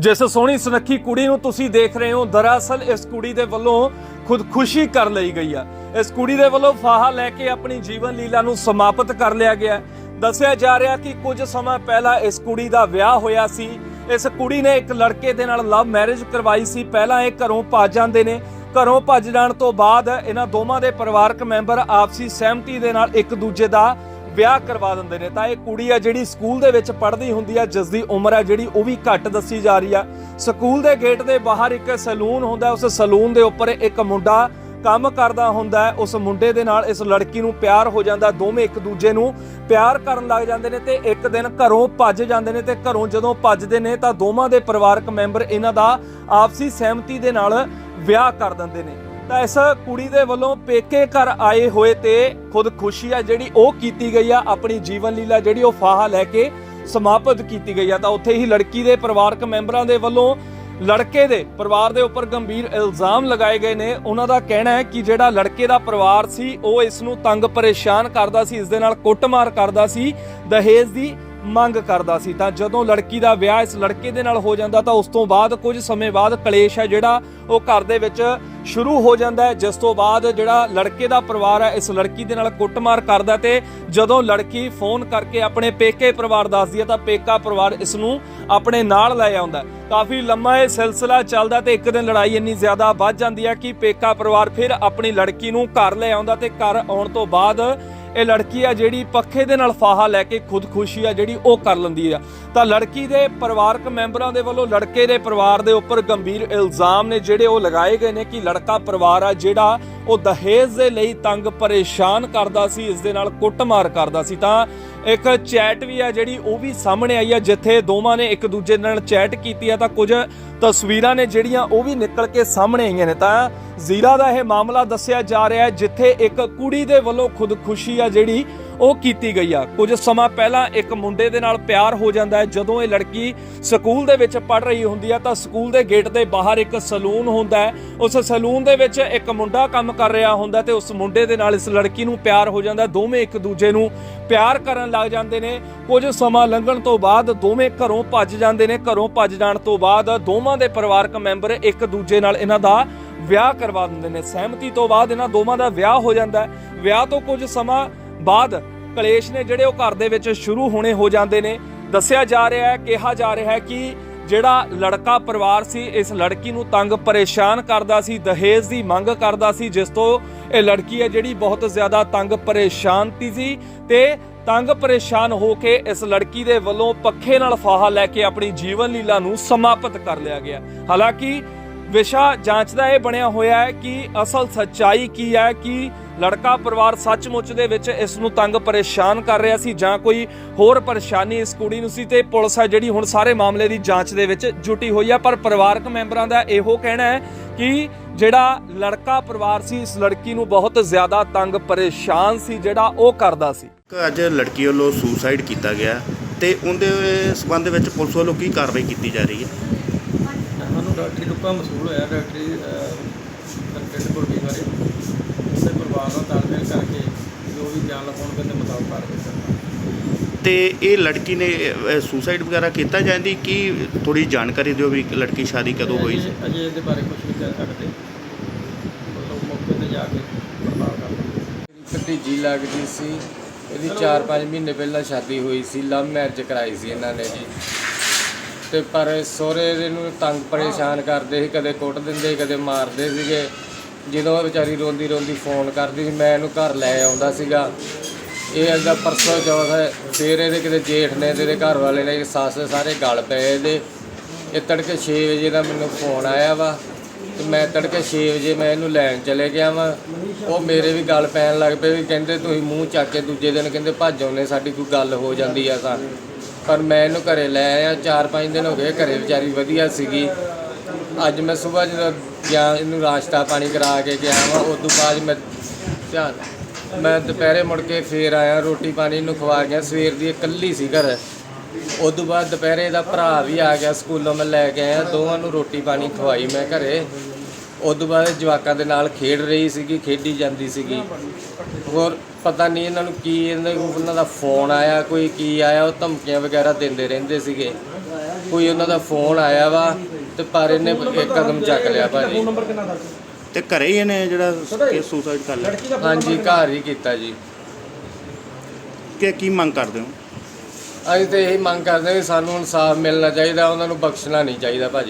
ਜਿਸ ਸੋਹਣੀ ਸੁਨੱਖੀ ਕੁੜੀ ਨੂੰ ਤੁਸੀਂ ਦੇਖ ਰਹੇ ਹੋ, ਦਰਅਸਲ ਇਸ ਕੁੜੀ ਦੇ ਵੱਲੋਂ ਖੁਦਕੁਸ਼ੀ ਕਰ ਲਈ ਗਈ ਆ। ਇਸ ਕੁੜੀ ਦੇ ਵੱਲੋਂ ਫਾਹਾ ਲੈ ਕੇ ਆਪਣੀ ਜੀਵਨ ਲੀਲਾ ਨੂੰ ਸਮਾਪਤ ਕਰ ਲਿਆ ਗਿਆ। ਦੱਸਿਆ ਜਾ ਰਿਹਾ ਕਿ ਕੁਝ ਸਮਾਂ ਪਹਿਲਾਂ ਇਸ ਕੁੜੀ ਦਾ ਵਿਆਹ ਹੋਇਆ ਸੀ। ਇਸ ਕੁੜੀ ਨੇ ਇੱਕ ਲੜਕੇ ਦੇ ਨਾਲ ਲਵ ਮੈਰਿਜ ਕਰਵਾਈ ਸੀ। ਪਹਿਲਾਂ ਇਹ ਘਰੋਂ ਭੱਜ ਜਾਂਦੇ ਨੇ। ਘਰੋਂ ਭੱਜ ਜਾਣ ਤੋਂ ਬਾਅਦ ਇਹਨਾਂ ਦੋਵਾਂ ਦੇ ਪਰਿਵਾਰਕ ਮੈਂਬਰ ਆਪਸੀ ਸਹਿਮਤੀ ਦੇ ਨਾਲ ਇੱਕ ਦੂਜੇ ਦਾ ਵਿਆਹ ਕਰਵਾ ਦਿੰਦੇ ਨੇ, ਤਾਂ ਇਹ ਕੁੜੀ ਆ ਜਿਹੜੀ ਸਕੂਲ ਦੇ ਵਿੱਚ ਪੜ੍ਹਦੀ ਹੁੰਦੀ ਆ, ਜਿਸ ਦੀ ਉਮਰ ਆ ਜਿਹੜੀ ਉਹ ਵੀ ਘੱਟ ਦੱਸੀ ਜਾ ਰਹੀ ਆ। ਸਕੂਲ ਦੇ ਗੇਟ ਦੇ ਬਾਹਰ ਇੱਕ ਸੈਲੂਨ ਹੁੰਦਾ ਉਸ ਸੈਲੂਨ ਦੇ ਉੱਪਰ ਇੱਕ ਮੁੰਡਾ ਕੰਮ ਕਰਦਾ ਹੁੰਦਾ ਹੈ, ਉਸ ਮੁੰਡੇ ਦੇ ਨਾਲ ਇਸ ਲੜਕੀ ਨੂੰ ਪਿਆਰ ਹੋ ਜਾਂਦਾ, ਦੋਵੇਂ ਇੱਕ ਦੂਜੇ ਨੂੰ ਪਿਆਰ ਕਰਨ ਲੱਗ ਜਾਂਦੇ ਨੇ ਤੇ ਇੱਕ ਦਿਨ ਘਰੋਂ ਭੱਜ ਜਾਂਦੇ ਨੇ ਤੇ ਘਰੋਂ ਜਦੋਂ ਭੱਜਦੇ ਨੇ ਤਾਂ ਦੋਵਾਂ ਦੇ ਪਰਿਵਾਰਕ ਮੈਂਬਰ ਇਹਨਾਂ ਦਾ ਆਪਸੀ ਸਹਿਮਤੀ ਦੇ ਨਾਲ ਵਿਆਹ ਕਰ ਦਿੰਦੇ ਨੇ। ਤਾਂ ਇਸ ਕੁੜੀ ਦੇ ਵੱਲੋਂ ਪੇਕੇ ਘਰ ਆਏ ਹੋਏ ਤੇ ਖੁਦਕੁਸ਼ੀ ਆ ਜਿਹੜੀ ਉਹ ਕੀਤੀ ਗਈ ਆ, ਆਪਣੀ ਜੀਵਨ ਲੀਲਾ ਜਿਹੜੀ ਉਹ ਫਾਹਾ ਲੈ ਕੇ ਸਮਾਪਤ ਕੀਤੀ ਗਈ ਆ। ਤਾਂ ਉੱਥੇ ਹੀ ਲੜਕੀ ਦੇ ਪਰਿਵਾਰਕ ਮੈਂਬਰਾਂ ਦੇ ਵੱਲੋਂ ਲੜਕੇ ਦੇ ਪਰਿਵਾਰ ਦੇ ਉੱਪਰ ਗੰਭੀਰ ਇਲਜ਼ਾਮ ਲਗਾਏ ਗਏ ਨੇ। ਉਹਨਾਂ ਦਾ ਕਹਿਣਾ ਹੈ ਕਿ ਜਿਹੜਾ ਲੜਕੇ ਦਾ ਪਰਿਵਾਰ ਸੀ, ਉਹ ਇਸ ਨੂੰ ਤੰਗ ਪਰੇਸ਼ਾਨ ਕਰਦਾ ਸੀ, ਇਸ ਦੇ ਨਾਲ ਕੁੱਟਮਾਰ ਕਰਦਾ ਸੀ। ਦਹੇਜ ਦੀ ਮੰਗ ਕਰਦਾ ਸੀ। ਤਾਂ ਜਦੋਂ ਲੜਕੀ ਦਾ ਵਿਆਹ ਇਸ ਲੜਕੇ ਦੇ ਨਾਲ ਹੋ ਜਾਂਦਾ, ਤਾਂ ਉਸ ਤੋਂ ਬਾਅਦ ਕੁਝ ਸਮੇਂ ਬਾਅਦ ਕਲੇਸ਼ ਹੈ ਜਿਹੜਾ, ਉਹ ਘਰ ਦੇ ਵਿੱਚ ਸ਼ੁਰੂ ਹੋ ਜਾਂਦਾ ਹੈ। ਜਿਸ ਤੋਂ ਬਾਅਦ ਜਿਹੜਾ ਲੜਕੇ ਦਾ ਪਰਿਵਾਰ ਹੈ, ਇਸ ਲੜਕੀ ਦੇ ਨਾਲ ਕੁੱਟਮਾਰ ਕਰਦਾ ਤੇ ਜਦੋਂ ਲੜਕੀ ਫੋਨ ਕਰਕੇ ਆਪਣੇ ਪੇਕੇ ਪਰਿਵਾਰ ਦੱਸਦੀ ਹੈ, ਤਾਂ ਪੇਕਾ ਪਰਿਵਾਰ ਇਸ ਨੂੰ ਆਪਣੇ ਨਾਲ ਲੈ ਆਉਂਦਾ ਕਾਫੀ ਲੰਮਾ ਇਹ ਸਿਲਸਿਲਾ ਚੱਲਦਾ ਤੇ ਇੱਕ ਦਿਨ ਲੜਾਈ ਇੰਨੀ ਜ਼ਿਆਦਾ ਵੱਧ ਜਾਂਦੀ ਹੈ ਕਿ ਪੇਕਾ ਪਰਿਵਾਰ ਫਿਰ ਆਪਣੀ ਲੜਕੀ ਨੂੰ ਘਰ ਲੈ ਆਉਂਦਾ ਤੇ ਘਰ ਆਉਣ ਤੋਂ ਬਾਅਦ ਇਹ ਲੜਕੀ ਆ ਜਿਹੜੀ ਪੱਖੇ ਦੇ ਨਾਲ ਫਾਹਾ ਲੈ ਕੇ ਖੁਦਕੁਸ਼ੀ ਆ ਜਿਹੜੀ ਉਹ ਕਰ ਲੈਂਦੀ ਆ। ਤਾਂ ਲੜਕੀ ਦੇ ਪਰਿਵਾਰਕ ਮੈਂਬਰਾਂ ਦੇ ਵੱਲੋਂ ਲੜਕੇ ਦੇ ਪਰਿਵਾਰ ਦੇ ਉੱਪਰ ਗੰਭੀਰ ਇਲਜ਼ਾਮ ਨੇ ਜਿਹੜੇ ਉਹ ਲਗਾਏ ਗਏ ਨੇ ਕਿ ਲੜਕਾ ਪਰਿਵਾਰ ਆ ਜਿਹੜਾ ਉਹ ਦਹੇਜ ਦੇ ਲਈ ਤੰਗ ਪਰੇਸ਼ਾਨ ਕਰਦਾ ਸੀ, ਇਸ ਦੇ ਨਾਲ ਕੁੱਟਮਾਰ ਕਰਦਾ ਸੀ। ਤਾਂ ਇੱਕ ਚੈਟ ਵੀ ਆ ਜਿਹੜੀ ਉਹ ਵੀ ਸਾਹਮਣੇ ਆਈ ਆ, ਜਿੱਥੇ ਦੋਵਾਂ ਨੇ ਇੱਕ ਦੂਜੇ ਨਾਲ ਚੈਟ ਕੀਤੀ ਆ, ਤਾਂ ਕੁਝ ਤਸਵੀਰਾਂ ਨੇ ਜਿਹੜੀਆਂ ਉਹ ਵੀ ਨਿਕਲ ਕੇ ਸਾਹਮਣੇ ਆਈਆਂ ਨੇ। ਤਾਂ ਜ਼ੀਰਾ ਦਾ ਇਹ ਮਾਮਲਾ ਦੱਸਿਆ ਜਾ ਰਿਹਾ ਹੈ, ਜਿੱਥੇ ਇੱਕ ਕੁੜੀ ਦੇ ਵੱਲੋਂ ਖੁਦਕੁਸ਼ੀ ਆ ਜਿਹੜੀ ਉਹ ਕੀਤੀ ਗਈ ਆ। ਕੁਝ ਸਮਾਂ ਪਹਿਲਾਂ ਇੱਕ ਮੁੰਡੇ ਦੇ ਨਾਲ ਪਿਆਰ ਹੋ ਜਾਂਦਾ ਹੈ। ਜਦੋਂ ਇਹ ਲੜਕੀ ਸਕੂਲ ਦੇ ਵਿੱਚ ਪੜ ਰਹੀ ਹੁੰਦੀ ਆ, ਤਾਂ ਸਕੂਲ ਦੇ ਗੇਟ ਦੇ ਬਾਹਰ ਇੱਕ ਸਲੂਨ ਹੁੰਦਾ ਹੈ। ਉਸ ਸਲੂਨ ਦੇ ਵਿੱਚ ਇੱਕ ਮੁੰਡਾ ਕੰਮ ਕਰ ਰਿਹਾ ਹੁੰਦਾ ਤੇ ਉਸ ਮੁੰਡੇ ਦੇ ਨਾਲ ਇਸ ਲੜਕੀ ਨੂੰ ਪਿਆਰ ਹੋ ਜਾਂਦਾ ਦੋਵੇਂ ਇੱਕ ਦੂਜੇ ਨੂੰ ਪਿਆਰ ਕਰਨ ਲੱਗ ਜਾਂਦੇ ਨੇ। ਕੁਝ ਸਮਾਂ ਲੰਘਣ ਤੋਂ ਬਾਅਦ ਦੋਵੇਂ ਘਰੋਂ ਭੱਜ ਜਾਂਦੇ ਨੇ। ਘਰੋਂ ਭੱਜ ਜਾਣ ਤੋਂ ਬਾਅਦ ਦੋਵਾਂ ਦੇ ਪਰਿਵਾਰਕ ਮੈਂਬਰ ਇੱਕ ਦੂਜੇ ਨਾਲ ਇਹਨਾਂ ਦਾ ਵਿਆਹ ਕਰਵਾ ਦਿੰਦੇ ਨੇ। ਸਹਿਮਤੀ ਤੋਂ ਬਾਅਦ ਇਹਨਾਂ ਦੋਵਾਂ ਦਾ ਵਿਆਹ ਹੋ ਜਾਂਦਾ ਹੈ। ਵਿਆਹ ਤੋਂ ਕੁਝ ਸਮਾਂ ਬਾਅਦ ਕਲੇਸ਼ ਨੇ ਜਿਹੜੇ ਉਹ ਘਰ ਦੇ ਵਿੱਚ ਸ਼ੁਰੂ ਹੋਣੇ ਹੋ ਜਾਂਦੇ ਨੇ। ਦੱਸਿਆ ਜਾ ਰਿਹਾ ਹੈ, ਕਿਹਾ ਜਾ ਰਿਹਾ ਹੈ ਕਿ ਜਿਹੜਾ ਲੜਕਾ ਪਰਿਵਾਰ ਸੀ, ਇਸ ਲੜਕੀ ਨੂੰ ਤੰਗ ਪਰੇਸ਼ਾਨ ਕਰਦਾ ਸੀ, ਦਹੇਜ ਦੀ ਮੰਗ ਕਰਦਾ ਸੀ, ਜਿਸ ਤੋਂ ਇਹ ਲੜਕੀ ਹੈ ਜਿਹੜੀ ਬਹੁਤ ਜ਼ਿਆਦਾ ਤੰਗ ਪਰੇਸ਼ਾਨ ਪਰੇਸ਼ਾਨਤੀ ਸੀ ਤੇ ਤੰਗ ਪਰੇਸ਼ਾਨ ਹੋ ਕੇ ਇਸ ਲੜਕੀ ਦੇ ਵੱਲੋਂ ਪੱਖੇ ਨਾਲ ਫਾਹਾ ਲੈ ਕੇ ਆਪਣੀ ਜੀਵਨ ਲੀਲਾ ਨੂੰ ਸਮਾਪਤ ਕਰ ਲਿਆ ਗਿਆ। ਹਾਲਾਂਕਿ ਵਿਸ਼ਾ ਜਾਂਚ ਦਾ ਇਹ ਬਣਿਆ ਹੋਇਆ ਹੈ ਕਿ ਅਸਲ ਸੱਚਾਈ ਕੀ ਹੈ, ਕਿ ਲੜਕਾ ਪਰਿਵਾਰ ਸੱਚਮੁੱਚ ਦੇ ਵਿੱਚ ਇਸ ਨੂੰ ਤੰਗ ਪਰੇਸ਼ਾਨ ਕਰ ਰਿਹਾ ਸੀ ਜਾਂ ਕੋਈ ਹੋਰ ਪਰੇਸ਼ਾਨੀ ਇਸ ਕੁੜੀ ਨੂੰ ਸੀ ਤੇ ਪੁਲਿਸ ਹੈ ਜਿਹੜੀ ਹੁਣ ਸਾਰੇ ਮਾਮਲੇ ਦੀ ਜਾਂਚ ਦੇ ਵਿੱਚ ਜੁਟੀ ਹੋਈ ਹੈ। ਪਰ ਪਰਿਵਾਰਕ ਮੈਂਬਰਾਂ ਦਾ ਇਹੋ ਕਹਿਣਾ ਹੈ ਕਿ ਜਿਹੜਾ ਲੜਕਾ ਪਰਿਵਾਰ ਸੀ, ਇਸ ਲੜਕੀ ਨੂੰ ਬਹੁਤ ਜ਼ਿਆਦਾ ਤੰਗ ਪਰੇਸ਼ਾਨ ਸੀ ਜਿਹੜਾ ਉਹ ਕਰਦਾ ਸੀ। ਅੱਜ ਲੜਕੀ ਵੱਲੋਂ ਸੁਸਾਈਡ ਕੀਤਾ ਗਿਆ ਤੇ ਉਹਦੇ ਸਬੰਧ ਵਿੱਚ ਪੁਲਿਸ ਵੱਲੋਂ ਕੀ ਕਾਰਵਾਈ ਕੀਤੀ ਜਾ ਰਹੀ ਹੈ? ਡਾਕਟਰੀ ਲੁੱਕਾ ਮਸੂਲ ਹੋਇਆ ਡਾਕਟਰੀ ਕੰਟੈਂਟ ਕੋਲ ਬਾਰੇ। ਉਹਦੇ ਪਰਿਵਾਰ ਨਾਲ ਤਾਲਮੇਲ ਕਰਕੇ ਜੋ ਵੀ ਬਿਆਨ ਲਿਖਾਉਣਗੇ ਦੇ ਮੁਤਾਬਕ ਕਾਰਵਾਈ ਕਰਨਾ ਤੇ ਇਹ ਲੜਕੀ ਨੇ ਸੁਸਾਈਡ ਵਗੈਰਾ ਕੀਤਾ ਜਾਂਦੀ ਕੀ ਥੋੜੀ ਜਾਣਕਾਰੀ ਦਿਓ ਵੀ ਲੜਕੀ ਸ਼ਾਦੀ ਕਦੋਂ ਹੋਈ ਸੀ? ਅਜੇ- ਇਹਦੇ ਬਾਰੇ ਕੁਝ ਨਹੀਂ ਕਹਿ ਸਕਦੇ। ਮਤਲਬ ਮੌਕੇ ਤੇ ਜਾ ਕੇ ਪੜਤਾਲ ਕਰਦੇ ਮੇਰੀ ਭਤੀਜੀ ਲੱਗਦੀ ਸੀ ਇਹਦੀ 4-5 ਮਹੀਨੇ ਪਹਿਲਾਂ ਸ਼ਾਦੀ ਹੋਈ ਸੀ ਲਵ ਮੈਰਿਜ ਕਰਾਈ ਸੀ ਇਹਨਾਂ ਨੇ ਜੀ। ਤੇ ਪਰ ਸਹੁਰੇ ਇਹਨੂੰ ਤੰਗ ਪਰੇਸ਼ਾਨ ਕਰਦੇ ਸੀ ਕਦੇ ਕੁੱਟ ਦਿੰਦੇ ਕਦੇ ਮਾਰਦੇ ਸੀਗੇ। ਜਦੋਂ ਉਹ ਵਿਚਾਰੀ ਰੋਂਦੀ ਰੋਂਦੀ ਫੋਨ ਕਰਦੀ ਸੀ ਮੈਂ ਇਹਨੂੰ ਘਰ ਲੈ ਆਉਂਦਾ ਸੀਗਾ। ਇਹ ਅੱਗਾ ਪਰਸੋਂ ਚੌਥ ਹੈ, ਫਿਰ ਇਹਦੇ ਕਿਤੇ ਜੇਠ ਨੇ ਤੇ ਇਹਦੇ ਘਰ ਵਾਲੇ ਨੇ ਸੱਸ ਸਾਰੇ ਗਲ ਪਏ ਇਹਦੇ। ਇਹ ਤੜਕੇ 6 ਵਜੇ ਦਾ ਮੈਨੂੰ ਫੋਨ ਆਇਆ ਵਾ ਤੇ ਮੈਂ ਤੜਕੇ 6 ਵਜੇ ਮੈਂ ਇਹਨੂੰ ਲੈਣ ਚਲੇ ਗਿਆ ਵਾਂ। ਉਹ ਮੇਰੇ ਵੀ ਗੱਲ ਪੈਣ ਲੱਗ ਪਏ ਵੀ ਕਹਿੰਦੇ ਤੁਸੀਂ ਮੂੰਹ ਚੱਕ ਕੇ ਦੂਜੇ ਦਿਨ ਕਹਿੰਦੇ ਭੱਜ ਆਉਨੇ ਸਾਡੀ ਕੋਈ ਗੱਲ ਹੋ ਜਾਂਦੀ ਆ ਤਾਂ। ਪਰ ਮੈਂ ਇਹਨੂੰ ਘਰੇ ਲੈ ਆਇਆ 4-5 ਦਿਨ ਹੋ ਗਏ ਘਰੇ, ਵਿਚਾਰੀ ਵਧੀਆ ਸੀਗੀ। ਅੱਜ ਮੈਂ ਸਵੇਰ ਜਦੋਂ ਗਿਆ, ਇਹਨੂੰ ਨਾਸ਼ਤਾ ਪਾਣੀ ਕਰਾ ਕੇ ਗਿਆ ਵਾਂ, ਉਸ ਤੋਂ ਬਾਅਦ ਮੈਂ ਧਿਆਨ ਮੈਂ ਦੁਪਹਿਰੇ ਮੁੜ ਕੇ ਫੇਰ ਆਇਆ, ਰੋਟੀ ਪਾਣੀ ਇਹਨੂੰ ਖਵਾ ਗਿਆ, ਸਵੇਰ ਦੀ ਇਕੱਲੀ ਸੀ ਘਰ। ਉਸ ਤੋਂ ਬਾਅਦ ਦੁਪਹਿਰੇ ਦਾ ਭਰਾ ਵੀ ਆ ਗਿਆ ਸਕੂਲੋਂ, ਮੈਂ ਲੈ ਕੇ ਆਇਆ, ਦੋਵਾਂ ਨੂੰ ਰੋਟੀ ਪਾਣੀ ਖਵਾਈ ਮੈਂ ਘਰੇ। ਉਸ ਤੋਂ ਬਾਅਦ ਜਵਾਕਾਂ ਦੇ ਨਾਲ ਖੇਡ ਰਹੀ ਸੀਗੀ ਖੇਡੀ ਜਾਂਦੀ ਸੀਗੀ। ਹੋਰ ਪਤਾ ਨਹੀਂ ਇਹਨਾਂ ਨੂੰ ਕੀ ਇਹਨਾਂ ਉਹਨਾਂ ਦਾ ਫੋਨ ਆਇਆ ਕੋਈ ਕੀ ਆਇਆ ਉਹ ਧਮਕੀਆਂ ਵਗੈਰਾ ਦਿੰਦੇ ਰਹਿੰਦੇ ਸੀਗੇ। ਕੋਈ ਉਹਨਾਂ ਦਾ ਫੋਨ ਆਇਆ ਵਾ ਤੇ ਪਰ ਇਹਨੇ ਇੱਕ ਕਦਮ ਚੱਕ ਲਿਆ ਭਾਜੀ। ਤੇ ਘਰੇ ਹੀ ਇਹਨੇ ਜਿਹੜਾ ਇਹ ਸੁਸਾਈਡ ਕਰ ਲਿਆ। ਹਾਂਜੀ ਘਰ ਹੀ ਕੀਤਾ ਜੀ। ਕਿ ਕੀ ਮੰਗ ਕਰਦੇ ਹੋ? ਅਸੀਂ ਤੇ ਇਹੀ ਮੰਗ ਕਰਦੇ ਹਾਂ ਵੀ ਸਾਨੂੰ ਇਨਸਾਫ ਮਿਲਣਾ ਚਾਹੀਦਾ ਉਹਨਾਂ ਨੂੰ ਬਖਸ਼ਣਾ ਨਹੀਂ ਚਾਹੀਦਾ ਭਾਜੀ।